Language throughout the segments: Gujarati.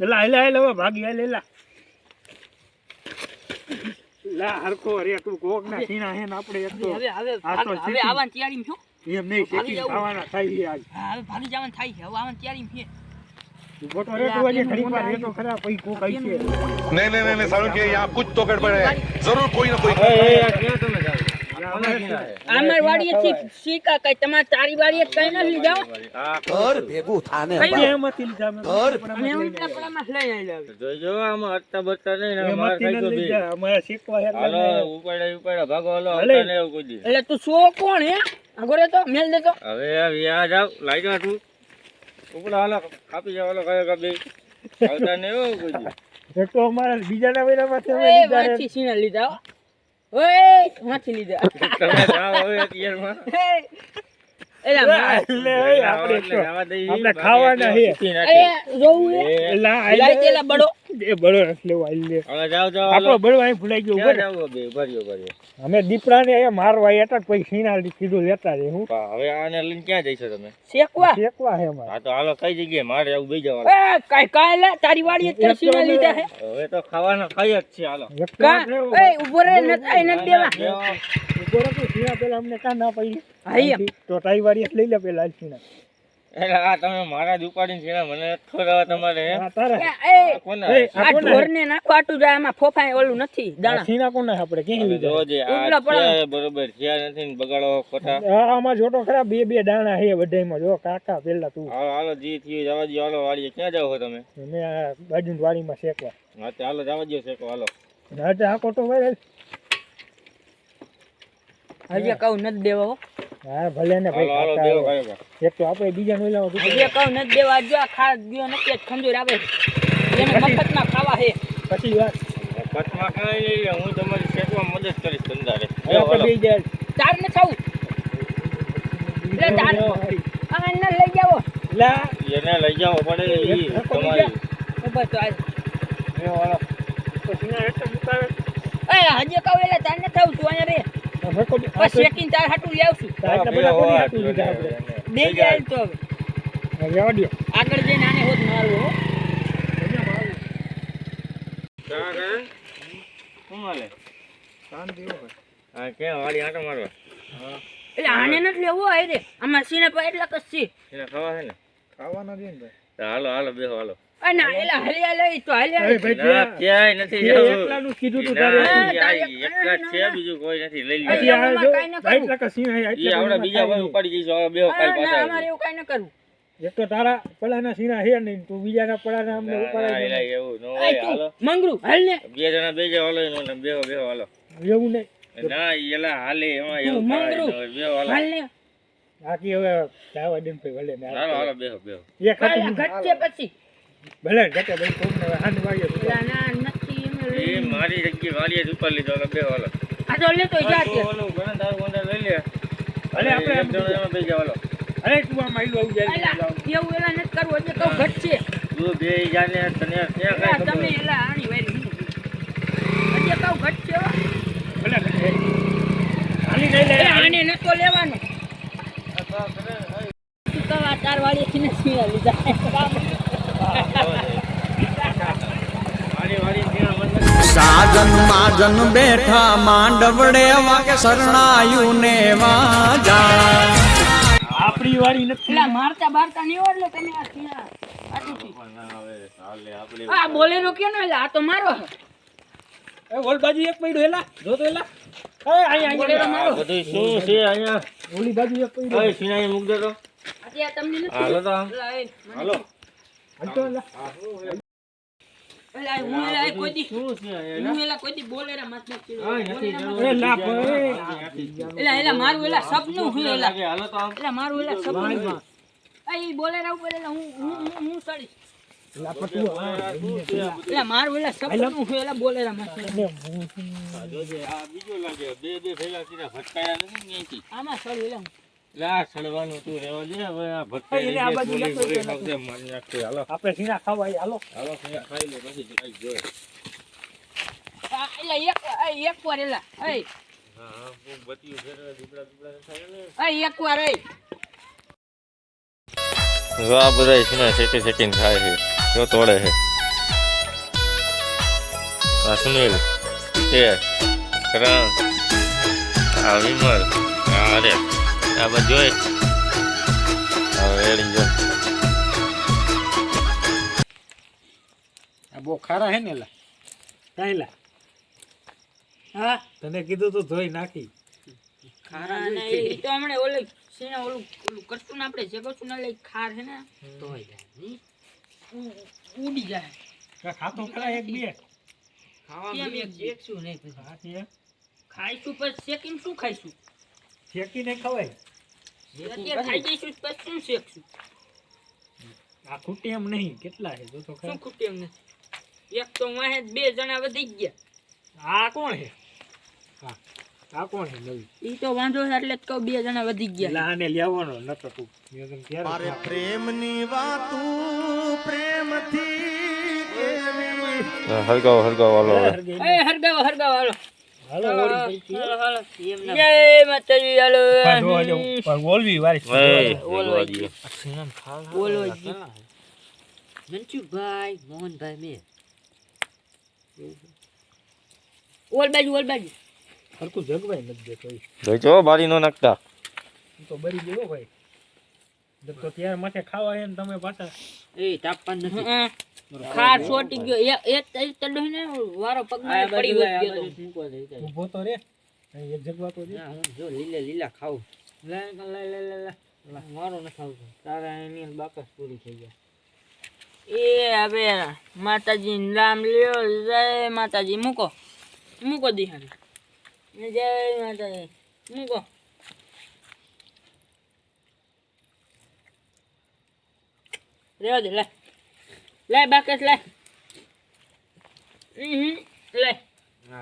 લા લા લા ભાગી લે લા. લા હરખો અરે તું કોક ના સીના હે ને આપણે એક તો હવે હવે હવે આવાન તૈયારી છો? એમ નહીં શેકી ખાવાના થાય છે આજ. હવે ભાગી જવાનું થાય છે. હવે આવાન તૈયારી છે. ફોટો રે તો આજે ઘણી વાર રેતો ખરા કોઈ કોક આવી છે. નહીં ને નહીં સારું કે યા કુછ તો ગડબડ હે. જરૂર કોઈ ને કોઈ એ તમે અમાર વાડીએથી શીકા કઈ તમાર તારી વાડીએ કઈ નથી લીધા ઘર ભેગું થાને કઈ એમાંથી લઈ અમે ઘર અમે હું એટલા પડામાં જ લઈ હવે. જોજો આમ હટતા બટતા નહીં અમાર નથી તો બી. અમાર શીકવા હે હાલો ઉપાડ્યા ઉપાડ્યા ભાગો હાલો હાલે. એવું કોઈ દી. એટલે તું સો કોણ હે અગોરે તો મેલ દેતો હવે આ જાવ લઈ જા તું ઉપડા હાલો કાપી જાવ હાલો કયો કાપી આવતા નહીં એવું કોઈ દી. એક તો અમારા બીજાના એ લીધા રે. વાંચી સીના લીધા હો. ઓય વાંચી લીધા. તમે જાઓ હવે અત્યારમાં. આપણે ખાવાના હે. જોવું બડો એ બળો નથી લેવો આઈ લે. હવે જાઓ જાઓ આપણો બળો અહીં ભૂલાઈ ગયો ઊભો રે. બે? ઊભા રહ્યો, અમે દીપડાને અહીંયા મારવા હતા પછી સીના કીધું લેતા રે હું. હવે આને લઈને ક્યાં જઈશો તમે? શેકવા? શેકવા હે અમારે. હા તો હાલો કઈ જગ્યાએ? મારે આવું બે જવાનું. એ કાઈ કાઈ લે તારી વાડીએ તે સીના લીધા હે? હવે તો ખાવાના ખાઈ જ છે હાલો. કા? એ ઊભો રે નત આઈ નત દેવા. ઊભો રહો સીના પેલા અમને કાં ના પડી? હા તો તારી વાળી લઈ લે પેલા સીના એટલે આ તમે મારા જ ઉપાડીને છે મને થોડા તમારે. આ તારા. એ, એ આ કોના? એ, હે? આ આ કોના? ઢોરને નાખો આટું જાય આમાં ફોફાય ઓલું નથી આ દાણા. સીના કોના આપણે? ક્યાં લીધા? આ ઉગલા પડે. છે બરોબર થયા નથી ને બગાડો ખોટા. આ આમાં જોતો ખરા બે બે દાણા હે બધાયમાં. જો કાકા પેલા તું. હાલો હાલો જી થયું જવા હાલો વાડીએ ક્યાં જાવ છો તમે? મેં આ બાજુની વાડીમાં શેકવા. હા તે હાલો જવા દ્યો શેકો હાલો. અને આજે આખો તો ભાઈ હજી કહું નથી દેવા હો ભલે ને ભાઈ કા. એક તો આપણે બીજા નોઈલામાં કીધું કહું ન દેવા જો આ ખા ગયો નથી આજ ખંજોર આવે. છે એને મફતમાં ખાવા હે પછી વાત. કચ્છમાં કાંઈ નહીં હું તમારી શેકમાં મદદ કરીશ ધંધારે. આપણે બેસી જાય. તાર ન ખાવું. લે તાર આ ન લઈ જાવો લા. એને લઈ જાવો પડે ઈ તમારી બસ આ એ વાળો પછી ના સીના એટલે મુકાવે એ હજી કહું એટલે તાર ને ખાવું તું અહીંયા રે. હવે શેકીને તાર હાટું લઈ આવશું. દે જાય તો હવે. આગળ જઈને આને હોત મારવું હો. આને નથી લેવો રે આમાં સીને એટલા કસ છે. એને ખાવા છે ને? ખાવાના હાલો હાલો બેહો હાલો. આ ના એલા હલિયા લઈ તો અરે હલિયા ભાઈ ના, ત્યાં- ક્યાંય નથી ત્યાં જવું. એકલાનું કીધું તું ના, તારે. તારે- ઈ આ એક જ છે બીજું કોઈ નથી લઈ પછી લ્યો. આ એમાં જો કાંઈ ન ભાઈ કરવું. ટકા સિંહ હે, ઈ એટલે આપણે કોઈમાં બીજા થાય કોઈ ઉપાડી જઈશું હવે બેહો કાલ ના પાછા અમારે એવું કઈ ન કરવું નહીં. એક તો તારા પલાના સીના હે નહીં તું બીજાના પલાના અમને ના, ના, ઉપાડાય એવું ન આય હોય તું, હાલો. મંગરું હાલ ને. બે જણા બે જાવ હાલો એનો ને બેહો બેહો હાલો. એવું નહીં. ના એલા હાલે એમાં એવું. બેહો હાલો. હાલ ને. બાકી હવે જાવા દે ને ભલે ને. હાલો હાલો બેહો બેહો. એ ખાતું ઘટશે પછી. ભલે ઘટે ભાઈ હાંડ વાગ્યો તો એલા ના નથી એમ એ લઈ. મારી જગ્યાએ વાડીએ જ ઉપર લીધો બેહો હાલો આ તો લેતો જા તું ઓલો ઓલું ઘણા તારું ગોંડા લઈ લે. અરે આપણે એમ જણો એમાં બે જાવ અરે તું આ આયલું આવું જાય એવું એલા નથી કરવું હજી કહું છે. તું બે જાને તને ત્યાં કાઈ તમે એલા આણી વારી હજી કહું ઘટ છે ભલે ઘટે હાલી નહીં લે એ આને. નતો લેવાનો. તું કહો આ તાર વાળીએથી ને સિંહા લીધા ત્યાં. સાજન માજન બેઠા માંડવડે વાગે શરણાયું ને વાજા. આપણી વાળી નથી. એલા મારતા બારતા નહીં હોય એટલે તમે આ આપણે આ બોલે નો કેનો એટલે આ તો મારો એ ઓલ બાજુ એક પડ્યો એલા જો તો એલા એ અહીંયા અહીંયા મારો. બધું શું છે અહીંયા? ઓલી બાજુ એક પડ્યો એ સિનાઈ મુક દે તો. આજે આ તમને નથી હાલો તો હાલો. બીજું લાગે બે બે કીધા ભટકાયા નથી. આમાં ચડું એલા. હું. લે સડવાનું તું રહેવા દે હવે આ ભટકાઈ એને આ બાજુ લખો ગોળી તો ખાવશે, મારી નાખશે. હાલો. આપણે સીના ખાવા હાલો. હાલો સિંગા ખાઈ લે પછી જોઈ. જોઈ. એલા એક એક વાર એલા એ હા હા બહુ બત્યું દીપડા દીપડા થાય ને. આ એક વાર એ જો આ બધા છે શેકી શેકીને ખાય છે જો તોડે છે. આ સુનિલ એ કરણ આ વિમલ આ અરે આ બધું જોઈ આ રેડી જો. આ બહુ ખારા હે ને લા કાંઈ હા? તને કીધું તું ધોઈ નાખી. ખારા ના તો હમણે ઓલે છે ને ઓલું ઓલું કરશું ને આપણે જે કરશું ને એટલે ખાર છે ને. ધોઈ જાય ઉડી જાય. ખાતો ખરા એક બે? કેમ એક શેકશું નહીં પછી. હા છે ખાઈશું પછી શેકીને શું ખાઈશું? શેકીને ખવાય. ખાઈ જઈશું પછી શેકશું આ ખૂટી એમ નહીં કેટલા છે? જો તો ખરા. શું ખૂટે એમ નથી એક તો વાહે બે જણા વધી ગયા. આ કોણ છે? હા આ કોણ છે? નવી ઈ તો વાંધો છે એટલે બે જણા વધી એટલે ગયા. આને લેવાનો નતો તું મેં તને ક્યારે પ્રેમની વાતું પ્રેમથી હરગાવ હરગાવ વાલો હરગાવો હરગાવો હાલો ઓળી પડી હાલો જય માતાજી હાલો પાડો આજો પણ બોલવી વારી એ બોલવા બોલવા દઈએ બોલો મનસુખભાઈ મોહનભાઈ મેં. ઓલ બાજુ ઓલ બાજુ. હરકું જગવાય નથી દેતો ઈ. જોઈ જો બારી નો નાખતા. તો બરી ગયો ભાઈ. તો ત્યાર માથે ખાવા હે ને તમે પાછા. એ તાપમાન નથી. ખાર છોટી ગયો. એક એક તડો ને વારો પગમાં પડી ગયો તો. ઊભો તો રે. એક જગવા તો જો લીલા લીલા ખાવ. લે લે લે લે લે મારો ન ખાવ તારા એની બાકસ પૂરી થઈ ગયા. એ હવે માતાજી નામ લ્યો. જય માતાજી. મૂકો. મૂકો દિહારી જય માતાજી. મૂકો. રેવા દે લે. લે બાકસ લે. લે.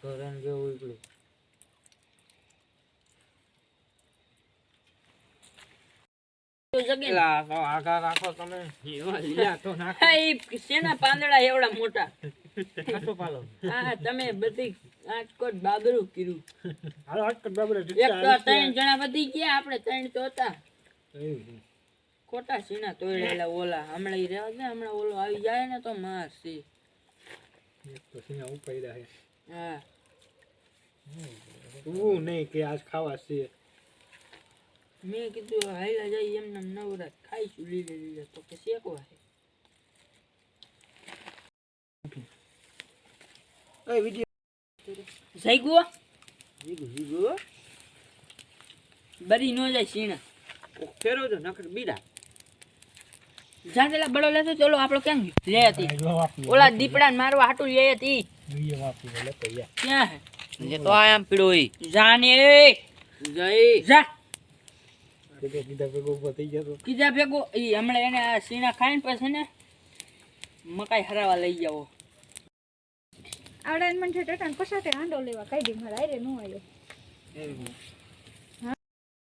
તો રંગ જેવું ઉપડ્યું નાખો. પાંદડા એવડા મોટા? નાખો તમે બધી રાજકોટ બાબરું કીધું. એક તો ત્રણ જણા વધી ગયા આપણે ત્રણ તો હતા. ખોટા સીના તોડેલા ઓલા. હમણાં ઈ રહેવા દે હમણાં ઓલો આવી જાય ને તો મારશે તો સીના ઉપાડ્યા હે હા. તું નહીં કે આજ ખાવા છે. મેં કીધું હાઈલા જાય એમને નવરા ખાઈશું લીલે લીલે તો કે શેકવા જીગો જીગો બરી નો જાય સીણા. ફેરો જો નકર બીડા. જ્યાં પેલા બળો લેતો ચલો આપણો ક્યાં ગયો લે હતી? ઓલા દીપડા મારવા હાટું લે હતી. જોઈએ વાપી લેતો ક્યાં હે? તો આમ પીડો જાને જય. જા. કીધા કીધા ભેગો ઊભો થઈ ગયો કીધા ભેગો. ઈ હમણાં એને આ સીણા ખાઈને પછી ને મકાઈ હરાવા લઈ જાવો આવડા મને ટેટા પછાટે આંડો લેવા કાઢી મારા આરે નો આવ્યો.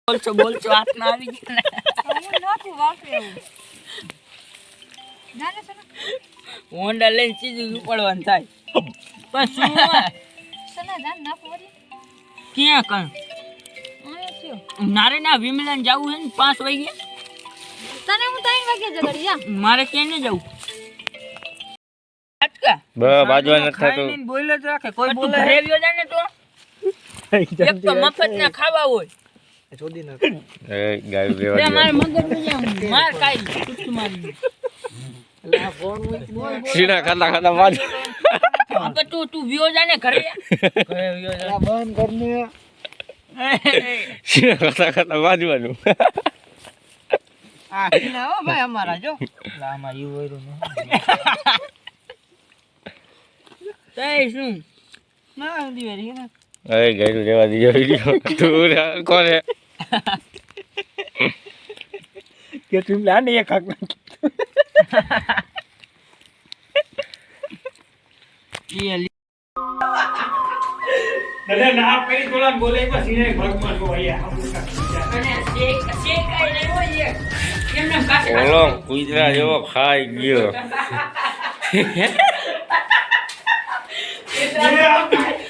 બોલશો બોલશો હાથમાં આવી ગયો નથી હોન્ડા લઈને સીધું ઉપાડવાનું થાય. પણ શું હોય? સના જાન ના પોરી ક્યાં કણ? નારે ના વિમલાને જવું છે ને પાંચ વાગે? તને હું ત્રણ વાગે જગડી જા. મારે ક્યાં ને જવું. આજકા બ બાજવા નથી થતું. બોલે જ રાખે કોઈ બોલે ઘરે આવ્યો જાય ને તો. એક તો મફત ના ખાવા હોય. ચોદી ના એ ગાય બે લેવા મારે મગજ માર કાઈ મારી સીના ખાતા ખાતા બાજુ હવે તું તું વ્યો જા ને ઘરે. બંધ કરને સીના ખાતા ખાતા બાજવાનું ભાઈ અમારા જો. લામાં યુ વયરું તે શું ના દિવેરી ને. અરે ગાયરું લેવા દીજો વીડિયો તું રે, કોને? કે તું લાને એક હાક ના પેલી બોલે ભગવાન ઓલો કુતરા જેવો ખાઈ ગયો.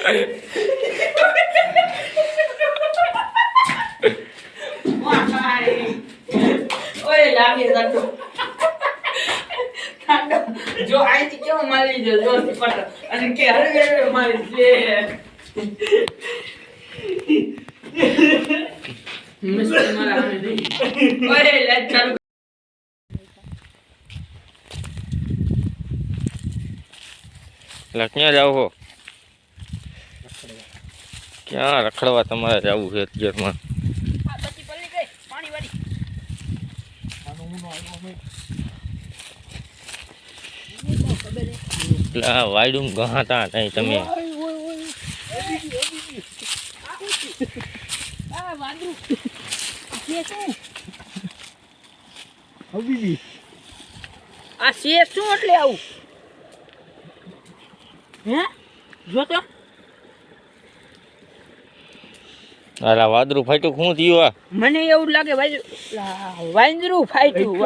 એ ઓય લાગે સાચો જો આઈથી કેવો મારી જો જો પટ અને કે હરે મારી લે મસ્ત મારા હામે દે ઓરે લેટ ચાલુ ક્યાં જાવ હો. ક્યાં રખડવા તમારે જવું છે અત્યારમાં બત્તી પલ્લી ગઈ પાણી વાળી એટલે આ વાયડું ગહાતા નહીં તમે. આ વાંદરું શું આ છે શું એટલે આવું? હે? જો તો. અલા વાદરું ફાટ્યું શું થયું આ? મને એવું લાગે વાંદરું ફાટ્યું.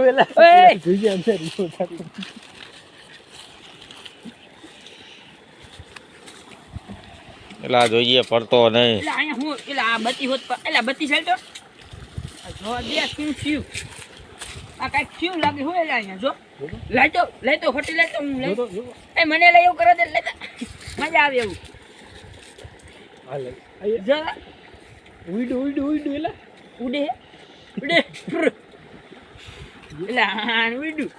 આ જોઈએ પડતો નહીં. એટલે અહીંયા હું એટલે આ બત્તી હોત એટલે બત્તી ચાલતો આ જો દે શું થયું આ કાંઈક થયું લાગે હોય એટલે અહીંયા જો. લાઈટો લાઈટો ખોટી લાઈટો હું લઈ એ મને લઈ એવું કરે તો લેતા મજા આવે એવું. જો. ઉઈડું ઉઈડું ઉઈડું એલા ઉડે ઉડે. એલા ઉડ્યું.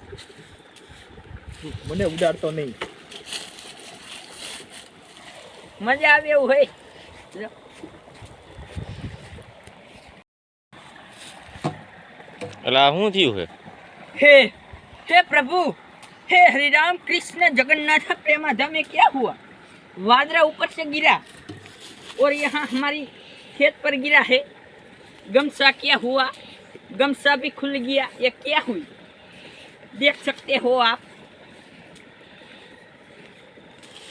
મને ઉડાડતો નહીં. મજા આવે એવું હોય જો. એટલે આ શું થયું છે हे हे प्रभु हे हरि राम कृष्ण जगन्नाथ प्रेमाधा में क्या हुआ वादरा ऊपर से गिरा और यहाँ हमारी खेत पर गिरा है गमसा क्या हुआ गमसा भी खुल गया ये क्या हुई देख सकते हो आप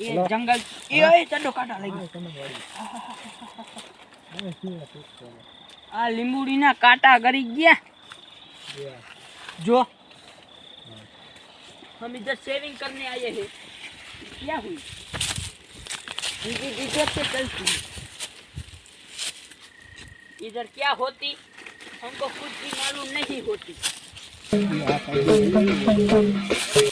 એ જંગલ એ એ ચડો કાંટા લઈ ગયો આ લીંબુડીના કાંટા ગરી ગયા जो हम इधर सेविंग करने आए हैं क्या हुई इनकी डिटेल से चलती है इधर क्या होती हमको कुछ भी मालूम नहीं होती